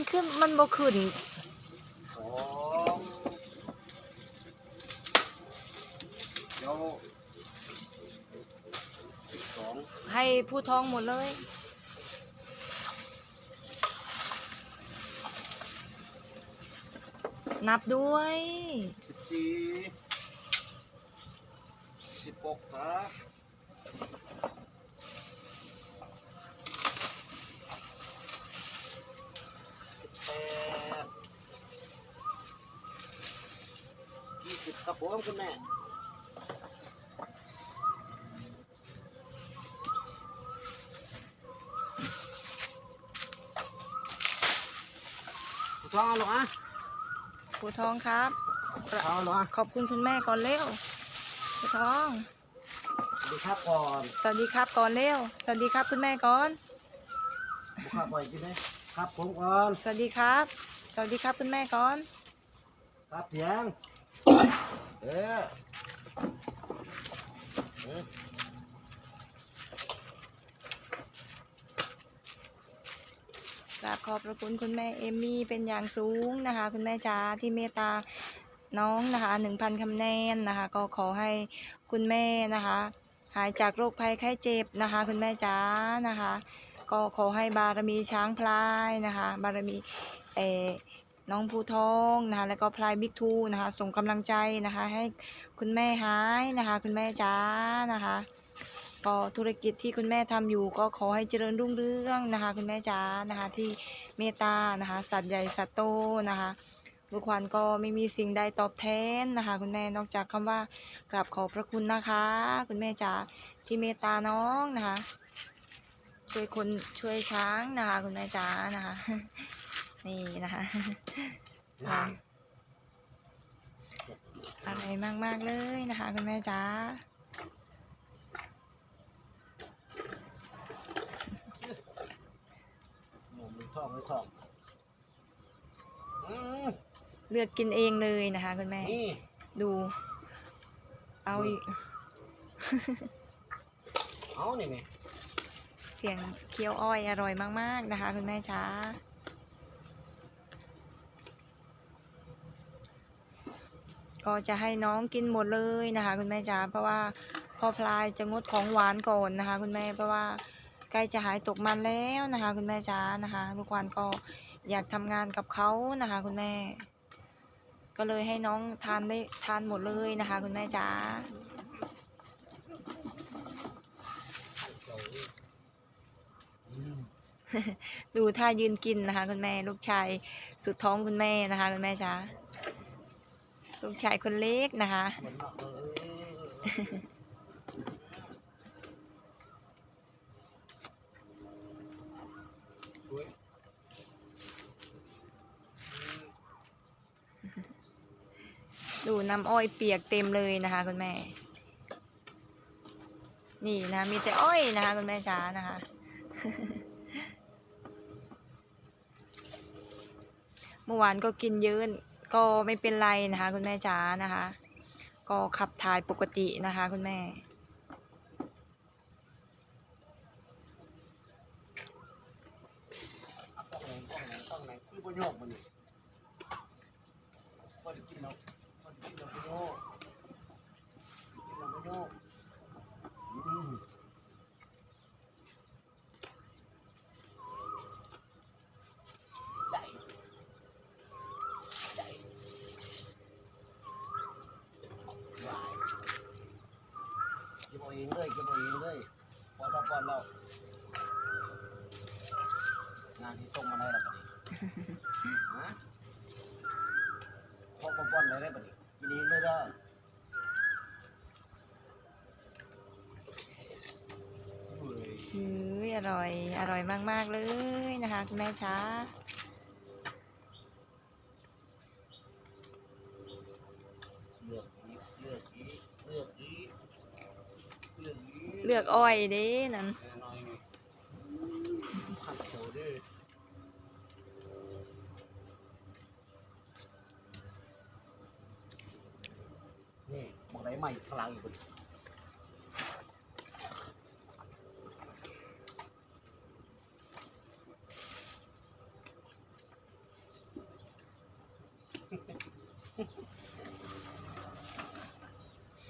งขึ้นมันบ่ขึ้นสองเดี๋ยวสองให้ผู้ท้องหมดเลยนับด้วยสิบสี่สิบหกครับสิบแปด ยี่สิบครับผมคุณแม่ผู้ท้องเอาหรออะผู้ท้องครับผู้ท้องเอาหรออะขอบคุณคุณแม่ก่อนเร็วผู้ท้อง สวัสดีครับก่อน สวัสดีครับก่อนเร็ว สวัสดีครับคุณแม่ก่อน บุคคลปล่อยกินไหมครับผมก่อน สวัสดีครับ สวัสดีครับคุณแม่ก่อน ครับเสียง เออเออกราบขอบพระคุณคุณแม่เอมมี่เป็นอย่างสูงนะคะ คุณแม่จ๋าที่เมตตาน้องนะคะหนึ่งพันคำแนนนะคะ ก็ขอให้คุณแม่นะคะ หายจากโรคภัยไข้เจ็บนะคะ คุณแม่จ๋านะคะ ก็ขอให้บารมีช้างพลายนะคะ บารมีเอน้องภูทองนะคะแล้วก็พลายบิ๊กทูนะคะ ส่งกำลังใจนะคะ ให้คุณแม่หายนะคะ คุณแม่จ๋านะคะก็ธุรกิจที่คุณแม่ทำอยู่ก็ขอให้เจริญรุ่งเรืองนะคะ คุณแม่จ๋านะคะที่เมตตานะคะ สัตว์ใหญ่สัตว์โตนะคะลูกขวัญก็ไม่มีสิ่งใดตอบแทนนะคะ คุณแม่นอกจากคำว่ากราบขอบพระคุณนะคะ คุณแม่จ๋าที่เมตตาน้องนะคะ ช่วยคนช่วยช้างนะคะคุณแม่จ๋านะคะ นี่นะคะงานอะไรมาก ๆ เลยนะคะคุณแม่จ๋าหมูมือท้องมือท้องอืมเลือกกินเองเลยนะคะ คุณแม่นี่ดู เอาอีกเอานี่แม่เสียงเคี้ยวอ้อยอร่อยมาก ๆ นะคะ คุณแม่ช้า ก็จะให้น้องกินหมดเลยนะคะ คุณแม่จ๋าเพราะว่าพ่อพลายจะงดของหวานก่อนนะคะ คุณแม่เพราะว่าใกล้จะหายตกมันแล้วนะคะ คุณแม่จ๋านะคะลูกวานก็อยากทำงานกับเขานะคะ คุณแม่ ก็เลยให้น้องทานได้ทานหมดเลยนะคะ คุณแม่จ๋า อืม ดูท่ายืนกินนะคะ คุณแม่ลูกชายสุดท้องคุณแม่นะคะ คุณแม่จ๋าลูกชายคนเล็กนะคะ ดูน้ำอ้อยเปียกเต็มเลยนะคะ คุณแม่ นี่นะคะมีแต่อ้อยนะคะ คุณแม่จ๋านะคะ เมื่อวานก็กินเยอะก็ไม่เป็นไรนะคะ คุณแม่จ๋านะคะ ก็ขับถ่ายปกตินะคะ คุณแม่ต้องไหนต้องไหนต้องไหนคือประโยคมันนี่พอได้กินแล้วพอได้กินแล้วประโยคกินแล้วประโยคอืมได้ได้วายเก็บเอาเองเลยเก็บเอาเองเลยพอเราพอเรางานที่ส่งมาได้แล้วปะนี่ ฮะพ อป้อนได้ได้ปะนี่กินเองเลยเด้อเฮ้ยอร่อย อร่อยมาก ๆ เลยนะคะคุณแม่ช้าเลือกอีเลือกอีเลือกอีเลือกอีเลือกอ้อยเด้นั่น ไหม่ข้าลังอีกคน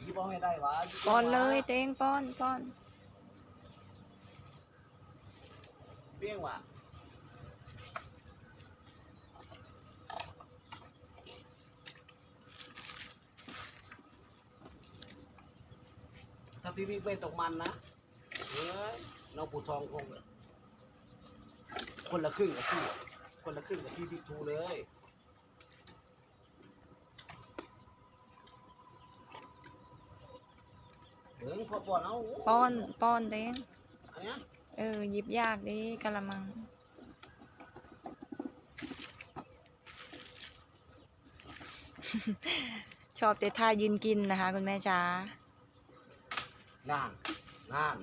ยี่ป้อไม่ได้วะป้อนเลยเตงป้อนป้อนเบี้ยงว่ะ ถ้าพี่บิ๊กไม่ตกมันนะเอ้ยน้องปูทองคงคนละครึ่งกับพี่ คนละครึ่งกับพี่บิ๊กทูเลยถึงพอป้อนเอาป้อนป้อนเตงอันเนี้ยเออหยิบยากดิกะละมังชอบแต่ท่ายืนกินนะคะ คุณแม่จ๋า น่านน่าน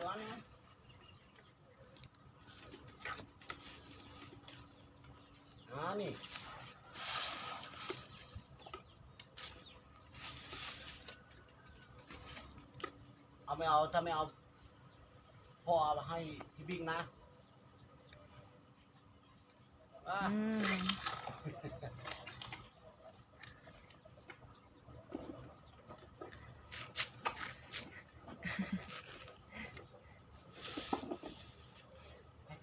ร้อนนะอ่านี่เอาไม่เอาถ้าไม่เอาพ่อเอาให้พี่บิ๊กนะ อืม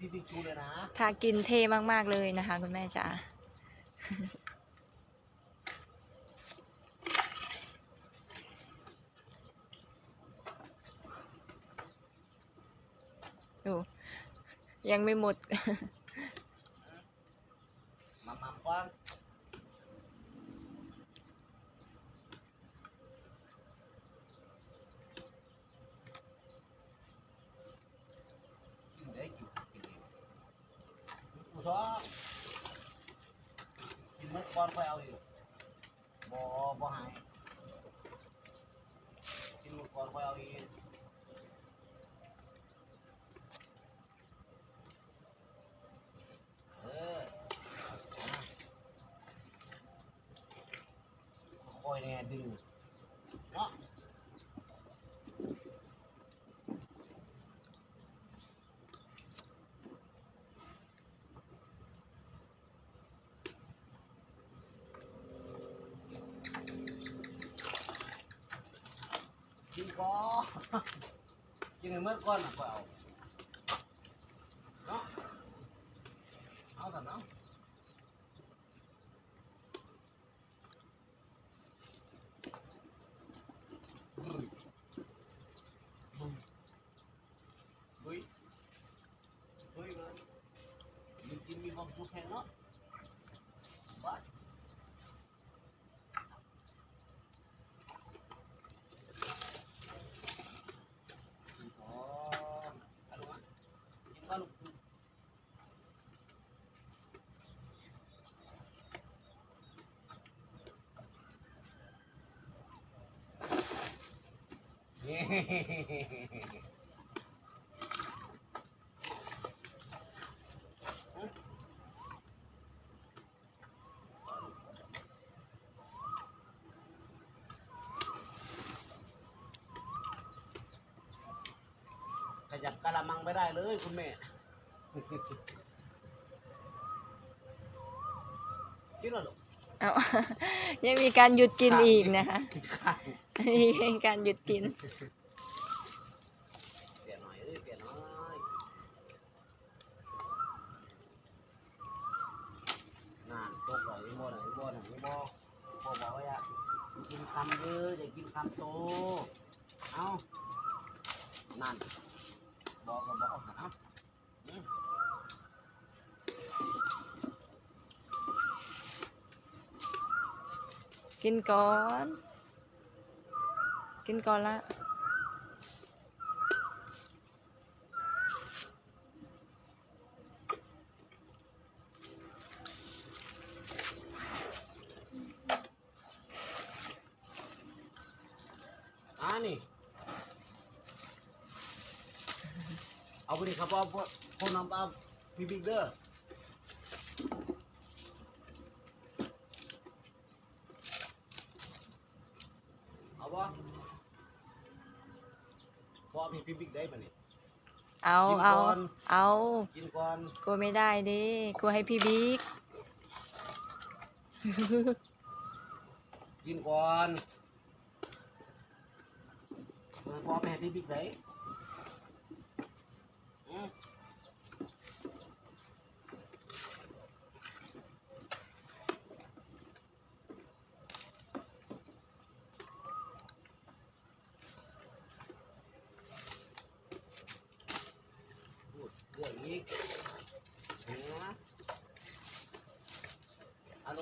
พี่บิ๊กชูเลยนะท่ากินเท่มาก ๆ เลยนะคะ คุณแม่จ๋า ดู ยังไม่หมด มามาก่อนกินได้กินกินเอง ทอกินเมื่ก่อนไปเอาอยู่บ่บ่หายกินเมื่ก่อนไปเอาอีกเออ คอยเนี่ยดึงเนาะ กินก่อนกินให้เมื่อก่อนนะก็เอาเนาะเอาแต่เนาะ บุยบุยบุยบุยเลยมีกินมีความสุขแค่เนาะบ้าอ๋อฮัลโหลกินบ้าลูกเฮ้ ขยับกะละมังไม่ได้เลยคุณแม่ กินแล้วลูกเอายังมีการหยุดกินอีกนะคะข้างมีการหยุดกิน เปลี่ยนหน่อยเอ้ยเปลี่ยนหน่อยนานตกเลยไอ้ โม่น่ะไอ้โม่พ่อบอกว่าอยากินคำเยอะอย่ากินคำโต เอานั่นบอกก็บอกนะกินก่อน กินก่อนละ อ่านี่ เอาไปดิครับว่าพวกน้ำปลาพี่บิ๊กเด้อเอาบ่พอพี่พี่บิ๊กได้ปะนี่เอเอากินเอาก่อนเอากินก่อนกลัวไม่ได้ดิกลัวให้พี่บิ๊กกินก่อนเออพอไปให้พี่บิ๊กไหนอืมพูดเรื่องนี้เห็นไหมฮัลโหล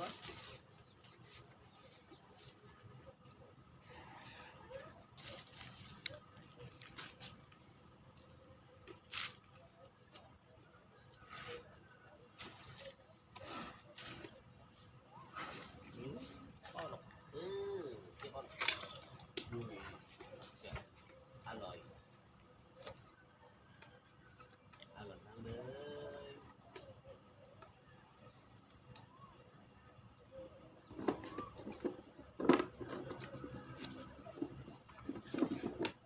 ก็หรอกเออเดี๋ยวก่อนดูเดี๋ยวอร่อย อร่อยมากเลย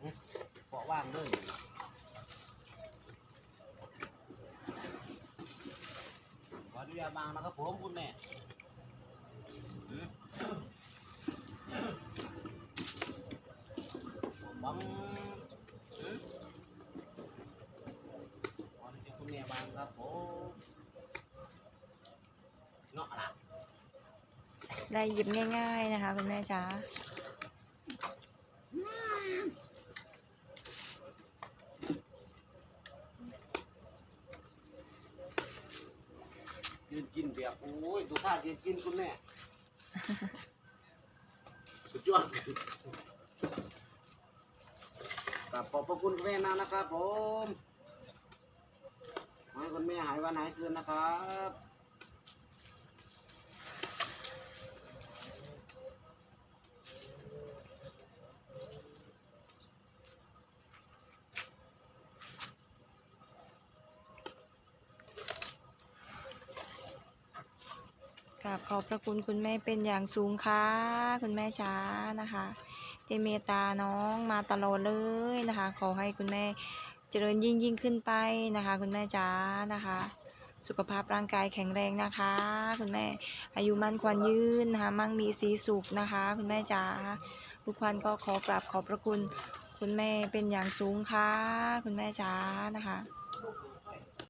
อืมเปาะ ว่างเลยขออนุญาตบางนะครับผมคุณแม่บังอืมขออนุญาตคุณแม่บางครับผมเนาะล่ะได้หยิบง่าย ๆ นะคะ คุณแม่จ๋า ยืนกินแบบโอ้ยดูท่ายืนกินคุณแม่ สุดยอดกับขอบพระคุณคุณแม่นานะครับผม ให้คุณแม่หายวันหายคืนนะครับ อบพระคุณคุณแม่เป็นอย่างสูงค่ะ คุณแม่จ๋านะคะที่เมตาน้องมาตลอดเลยนะคะ ขอให้คุณแม่เจริญยิ่งยิ่งขึ้นไปนะคะ คุณแม่จ๋านะคะ สุขภาพร่างกายแข็งแรงนะคะ คุณแม่อายุมั่นขวัญยืนนะคะมั่งมีสีสุขนะคะ คุณแม่จ๋าทุกคนก็ขอกราบขอบพระคุณ คุณแม่เป็นอย่างสูงค่ะ คุณแม่จ๋านะคะ